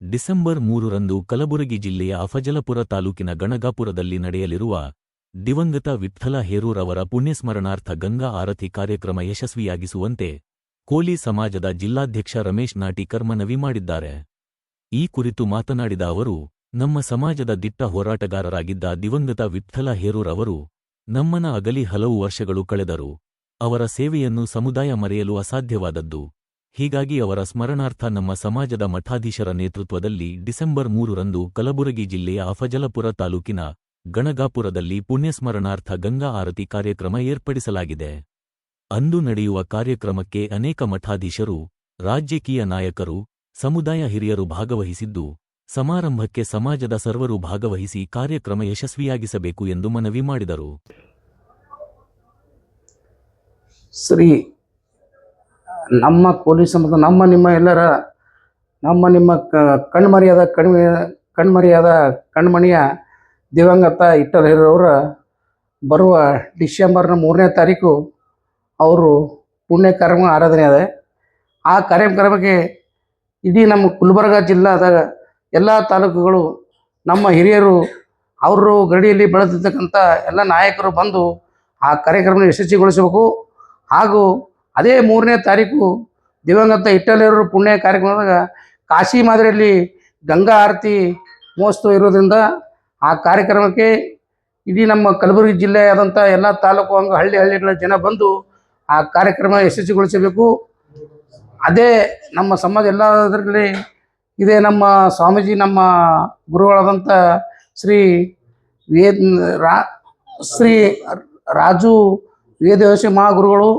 December ಮೂರರಂದು ಕಲಬುರಗಿ ಜಿಲ್ಲೆಯ ಅಫಜಲಪುರ ತಾಲೂಕಿನ ಗಣಗಾಪುರದಲ್ಲಿ ನಡೆಯಲಿರುವ ದಿವಂಗತ ವಿಠ್ಠಲ ಹೇರೂರವರ ಪುಣ್ಯಸ್ಮರಣಾರ್ಥ ಗಂಗಾ ಆರತಿ ಕಾರ್ಯಕ್ರಮ ಯಶಸ್ವಿಯಾಗಿಸುವಂತೆ ಕೋಲಿ ಸಮಾಜದ ಜಿಲ್ಲಾಧ್ಯಕ್ಷ ರಮೇಶ್ ನಾಟಿಕರ್ ಮನವಿ ಮಾಡಿದ್ದಾರೆ. ಈ ಕುರಿತು ಮಾತನಾಡಿದ ಅವರು, ನಮ್ಮ ಸಮಾಜದ ದಿಟ್ಟ ಹೋರಾಟಗಾರರಾಗಿದ್ದ ದಿವಂಗತ ವಿಠ್ಠಲ ಹೇರೂರವರು ನಮ್ಮನ ಅಗಲಿ ಹಲವು ವರ್ಷಗಳು ಕಳೆದರು ಅವರ ಸೇವೆಯನ್ನು ಸಮುದಾಯ ಮರೆಯಲು ಅಸಾಧ್ಯವಾದದ್ದು. ಹೀಗಾಗಿ ಅವರ ಸ್ಮರಣಾರ್ಥ ನಮ್ಮ ಸಮಾಜದ ಮಠಾಧೀಶರ ನೇತೃತ್ವದಲ್ಲಿ ಡಿಸೆಂಬರ್ ಮೂರರಂದು ಕಲಬುರಗಿ ಜಿಲ್ಲೆಯ ಅಫಜಲಪುರ ತಾಲೂಕಿನ ಗಣಗಾಪುರದಲ್ಲಿ ಪುಣ್ಯಸ್ಮರಣಾರ್ಥ ಗಂಗಾ ಆರತಿ ಕಾರ್ಯಕ್ರಮ ಏರ್ಪಡಿಸಲಾಗಿದೆ. ಅಂದು ನಡೆಯುವ ಕಾರ್ಯಕ್ರಮಕ್ಕೆ ಅನೇಕ ಮಠಾಧೀಶರು, ರಾಜಕೀಯ ನಾಯಕರು, ಸಮುದಾಯ ಹಿರಿಯರು ಭಾಗವಹಿಸಿದ್ದು, ಸಮಾರಂಭಕ್ಕೆ ಸಮಾಜದ ಸರ್ವರು ಭಾಗವಹಿಸಿ ಕಾರ್ಯಕ್ರಮ ಯಶಸ್ವಿಯಾಗಿಸಬೇಕು ಎಂದು ಮನವಿ ಮಾಡಿದರು. ಶ್ರೀ ನಮ್ಮ ಪೊಲೀಸ್ ಮತ್ತು ನಮ್ಮ ನಿಮ್ಮ ಎಲ್ಲರ, ನಮ್ಮ ನಿಮ್ಮ ಕಣ್ಮರೆಯಾದ ಕಣ್ಮೆ, ಕಣ್ಮರೆಯಾದ ಕಣ್ಮಣಿಯ ದಿವಂಗತ ಇಟ್ಟಲ್ ಅವರ ಬರುವ ಡಿಸೆಂಬರ್ನ ಮೂರನೇ ತಾರೀಕು ಅವರು ಪುಣ್ಯ ಕಾರ್ಯಕ್ರಮ ಆರಾಧನೆ ಅದೆ. ಆ ಕಾರ್ಯಕ್ರಮಕ್ಕೆ ಇಡೀ ನಮ್ಮ ಗುಲ್ಬರ್ಗ ಜಿಲ್ಲಾದ ಎಲ್ಲ ತಾಲೂಕುಗಳು ನಮ್ಮ ಹಿರಿಯರು ಅವರು ಗಡಿಯಲ್ಲಿ ಬೆಳೆದಿರ್ತಕ್ಕಂಥ ಎಲ್ಲ ನಾಯಕರು ಬಂದು ಆ ಕಾರ್ಯಕ್ರಮನ ಯಶಸ್ವಿಗೊಳಿಸಬೇಕು. ಹಾಗೂ ಅದೇ ಮೂರನೇ ತಾರೀಕು ದಿವಂಗತ ಇಟ್ಟಲಿಯವರು ಪುಣ್ಯ ಕಾರ್ಯಕ್ರಮದಾಗ ಕಾಶಿ ಮಾದರಿಯಲ್ಲಿ ಗಂಗಾ ಆರತಿ ಮಹೋತ್ಸವ ಇರೋದ್ರಿಂದ ಆ ಕಾರ್ಯಕ್ರಮಕ್ಕೆ ಇಡೀ ನಮ್ಮ ಕಲಬುರಗಿ ಜಿಲ್ಲೆಯಾದಂಥ ಎಲ್ಲ ತಾಲೂಕು ಹಂಗೆ ಹಳ್ಳಿ ಹಳ್ಳಿಗಳ ಜನ ಬಂದು ಆ ಕಾರ್ಯಕ್ರಮ ಯಶಸ್ವಿಗೊಳಿಸಬೇಕು. ಅದೇ ನಮ್ಮ ಸಮಾಜ ಎಲ್ಲದರಲ್ಲಿ ಇದೇ ನಮ್ಮ ಸ್ವಾಮೀಜಿ ನಮ್ಮ ಗುರುಗಳಾದಂಥ ಶ್ರೀ ವೇದ ರಾ ಶ್ರೀ ರಾಜು ವೇದವಸಿ ಮಹಾಗುರುಗಳು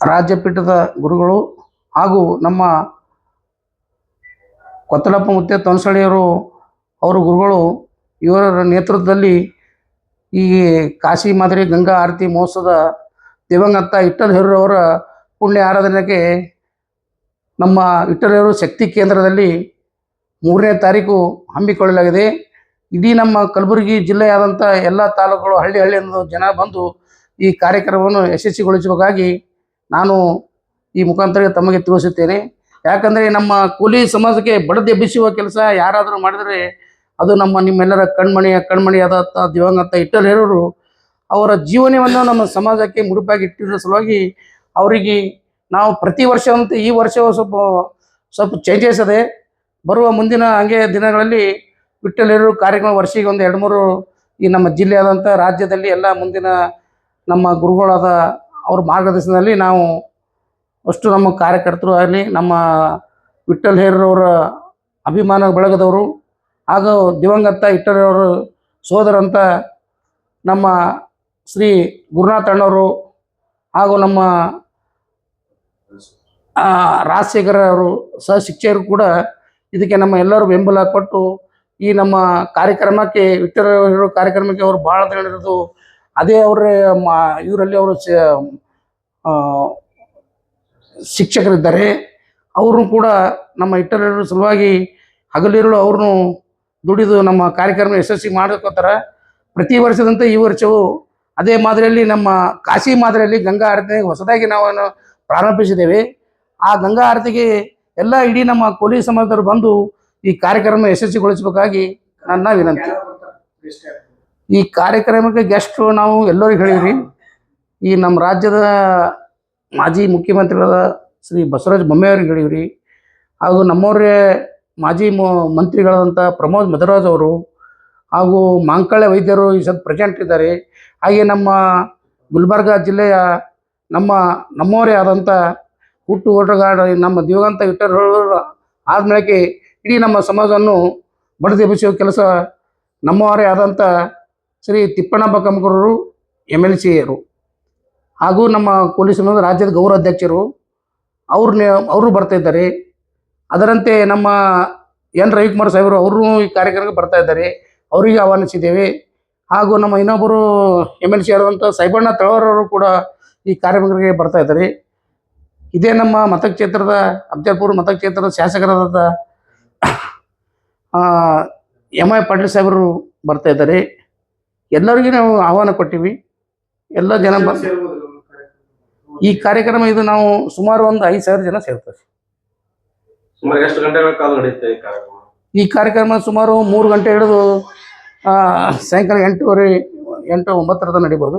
ರಾಜ್ಯಪೀಠದ ಗುರುಗಳು ಹಾಗೂ ನಮ್ಮ ಕೊತ್ತಲಪ್ಪ ಮುತ್ತೆ ತೊನ್ಸಳಿಯರು ಅವರ ಗುರುಗಳು ಇವರ ನೇತೃತ್ವದಲ್ಲಿ ಈ ಕಾಶಿ ಮಾದರಿ ಗಂಗಾ ಆರತಿ ಮಹೋತ್ಸವದ ದಿವಂಗತ ಇಟ್ಟಲ್ ಅವರ ಪುಣ್ಯ ಆರಾಧನೆಗೆ ನಮ್ಮ ವಿಠ್ಠಲರು ಶಕ್ತಿ ಕೇಂದ್ರದಲ್ಲಿ ಮೂರನೇ ತಾರೀಕು ಹಮ್ಮಿಕೊಳ್ಳಲಾಗಿದೆ. ಇಡೀ ನಮ್ಮ ಕಲಬುರಗಿ ಜಿಲ್ಲೆಯಾದಂಥ ಎಲ್ಲ ತಾಲೂಕುಗಳು ಹಳ್ಳಿ ಹಳ್ಳಿಯಿಂದ ಜನ ಬಂದು ಈ ಕಾರ್ಯಕ್ರಮವನ್ನು ಯಶಸ್ವಿಗೊಳಿಸಬೇಕಾಗಿ ನಾನು ಈ ಮುಖಾಂತರ ತಮಗೆ ತಿಳಿಸುತ್ತೇನೆ. ಯಾಕಂದರೆ ನಮ್ಮ ಕೂಲಿ ಸಮಾಜಕ್ಕೆ ಬಡದೆಬ್ಬಿಸುವ ಕೆಲಸ ಯಾರಾದರೂ ಮಾಡಿದರೆ ಅದು ನಮ್ಮ ನಿಮ್ಮೆಲ್ಲರ ಕಣ್ಮಣಿಯ ಕಣ್ಮಣಿಯಾದ ದಿವಂಗತ ಇಟ್ಟರೇರವರು ಅವರ ಜೀವನವನ್ನು ನಮ್ಮ ಸಮಾಜಕ್ಕೆ ಮುಡುಪಾಗಿ ಇಟ್ಟಿರೋ ಸಲುವಾಗಿ ಅವರಿಗೆ ನಾವು ಪ್ರತಿ ವರ್ಷ ಅಂತ ಈ ವರ್ಷವೂ ಸ್ವಲ್ಪ ಸ್ವಲ್ಪ ಚೇಂಜಸ್ ಇದೆ ಬರುವ ಮುಂದಿನ ಹಂಗೆ ದಿನಗಳಲ್ಲಿ ವಿಠ್ಠಲೇರು ಕಾರ್ಯಕ್ರಮ ವರ್ಷಿಗೆ ಒಂದು ಎರಡು ಮೂರು ಈ ನಮ್ಮ ಜಿಲ್ಲೆಯಾದಂಥ ರಾಜ್ಯದಲ್ಲಿ ಎಲ್ಲ ಮುಂದಿನ ನಮ್ಮ ಗುರುಗಳಾದ ಅವ್ರ ಮಾರ್ಗದರ್ಶನದಲ್ಲಿ ನಾವು ಅಷ್ಟು ನಮ್ಮ ಕಾರ್ಯಕರ್ತರು ಆಗಲಿ, ನಮ್ಮ ವಿಠಲ್ ಹೇರವರ ಅಭಿಮಾನ ಬಳಗದವರು, ಹಾಗೂ ದಿವಂಗತ ಇಟ್ಟರವರು ಸೋದರಂತ ನಮ್ಮ ಶ್ರೀ ಗುರುನಾಥಣ್ಣವರು ಹಾಗೂ ನಮ್ಮ ರಾಜಶೇಖರ ಅವರು ಸಹ ಶಿಕ್ಷಕರು ಕೂಡ ಇದಕ್ಕೆ ನಮ್ಮ ಎಲ್ಲರೂ ಬೆಂಬಲ ಕೊಟ್ಟು ಈ ನಮ್ಮ ಕಾರ್ಯಕ್ರಮಕ್ಕೆ, ವಿಠ್ಠಲ ಕಾರ್ಯಕ್ರಮಕ್ಕೆ ಅವರು ಭಾಳ ತಗೊಂಡಿರೋದು. ಅದೇ ಅವರ ಮಾ, ಇವರಲ್ಲಿ ಅವರು ಶಿಕ್ಷಕರಿದ್ದಾರೆ. ಅವರು ಕೂಡ ನಮ್ಮ ಇಟ್ಟರ ಸಲುವಾಗಿ ಹಗಲಿರುಳು ಅವ್ರನ್ನು ದುಡಿದು ನಮ್ಮ ಕಾರ್ಯಕ್ರಮ ಯಶಸ್ವಿ ಮಾಡ್ಕೋತಾರ ಪ್ರತಿ ವರ್ಷದಂತೆ ಈ ವರ್ಷವೂ ಅದೇ ಮಾದರಿಯಲ್ಲಿ ನಮ್ಮ ಕಾಶಿ ಮಾದರಿಯಲ್ಲಿ ಗಂಗಾ ಆರತಿ ಹೊಸದಾಗಿ ನಾವು ಪ್ರಾರಂಭಿಸಿದ್ದೇವೆ. ಆ ಗಂಗಾ ಆರತಿಗೆ ಎಲ್ಲ ಇಡೀ ನಮ್ಮ ಕೋಲಿ ಸಮಾಜದವರು ಬಂದು ಈ ಕಾರ್ಯಕ್ರಮ ಯಶಸ್ವಿಗೊಳಿಸಬೇಕಾಗಿ ನನ್ನ ವಿನಂತಿ. ಈ ಕಾರ್ಯಕ್ರಮಕ್ಕೆ ಗೆಸ್ಟ್ ನಾವು ಎಲ್ಲರಿಗೂ ಹೇಳಿವ್ರಿ ಈ ನಮ್ಮ ರಾಜ್ಯದ ಮಾಜಿ ಮುಖ್ಯಮಂತ್ರಿಗಳಾದ ಶ್ರೀ ಬಸವರಾಜ ಬೊಮ್ಮೆಯವ್ರಿಗೆ ಹೇಳಿವ್ರಿ ಹಾಗೂ ನಮ್ಮವರೇ ಮಾಜಿ ಮಂತ್ರಿಗಳಾದಂಥ ಪ್ರಮೋದ್ ಮಧುರಾಜ್ ಅವರು ಹಾಗೂ ಮಾಂಕಳೆ ವೈದ್ಯರು ಈ ಸದ್ ಪ್ರೆಸೆಂಟ್ ಇದ್ದಾರೆ. ಹಾಗೆ ನಮ್ಮ ಗುಲ್ಬರ್ಗ ಜಿಲ್ಲೆಯ ನಮ್ಮ ನಮ್ಮವರೇ ಆದಂಥ ಹುಟ್ಟು ಓಟಗಾರ ನಮ್ಮ ದಿವಂಗತ ವಿಠ್ಠಲ್ ಆದ್ಮೇಲೆ ಇಡೀ ನಮ್ಮ ಸಮಾಜವನ್ನು ಬಡದೆಬ್ಬಿಸುವ ಕೆಲಸ ನಮ್ಮವರೇ ಆದಂಥ ಶ್ರೀ ತಿಪ್ಪಣ್ಣ ಕಂಕರರು ಎಂ ಎಲ್ ಸಿಯರು ಹಾಗೂ ನಮ್ಮ ಪೊಲೀಸ್ ರಾಜ್ಯದ ರಾಜ್ಯದ ಗೌರವಾಧ್ಯಕ್ಷರು ಅವ್ರನ್ನ ಅವರು ಬರ್ತಾ ಇದ್ದಾರೆ. ಅದರಂತೆ ನಮ್ಮ ಎನ್ ರವಿಕುಮಾರ್ ಸಾಹೇಬರು ಅವರು ಈ ಕಾರ್ಯಕ್ರಮಕ್ಕೆ ಬರ್ತಾ ಇದ್ದಾರೆ. ಅವರಿಗೆ ಆಹ್ವಾನಿಸಿದ್ದೇವೆ. ಹಾಗೂ ನಮ್ಮ ಇನ್ನೊಬ್ಬರು ಎಂ ಎಲ್ ಸಿ ಆದಂಥ ಸೈಬಣ್ಣ ತಳವರವರು ಕೂಡ ಈ ಕಾರ್ಯಕ್ರಮಕ್ಕೆ ಬರ್ತಾ ಇದ್ದಾರೆ. ಇದೇ ನಮ್ಮ ಮತಕ್ಷೇತ್ರದ ಅಫಜಲ್ಪುರ ಮತಕ್ಷೇತ್ರದ ಶಾಸಕರಾದ ಎಂ ಐ ಪಾಟೀಲ್ ಸಾಹೇಬರು ಬರ್ತಾ ಇದ್ದಾರೆ. ಎಲ್ಲರಿಗೂ ನಾವು ಆಹ್ವಾನ ಕೊಟ್ಟಿವಿ. ಎಲ್ಲ ಜನ ಬಂದು ಈ ಕಾರ್ಯಕ್ರಮ ಇದು ನಾವು ಸುಮಾರು ಒಂದು ಐದು ಸಾವಿರ ಜನ ಸೇರ್ತಾರೆ. ಸುಮಾರು ಎಷ್ಟು ಗಂಟೆಗಳ ಕಾಲ ನಡೆಯುತ್ತೆ ಈ ಕಾರ್ಯಕ್ರಮ? ಈ ಕಾರ್ಯಕ್ರಮ ಸುಮಾರು ಮೂರು ಗಂಟೆ ಹಿಡಿದು ಆ, ಸಾಯಂಕಾಲ ಎಂಟೂವರೆ ಎಂಟು ಒಂಬತ್ತರ ತನಕ ನಡೀಬೋದು.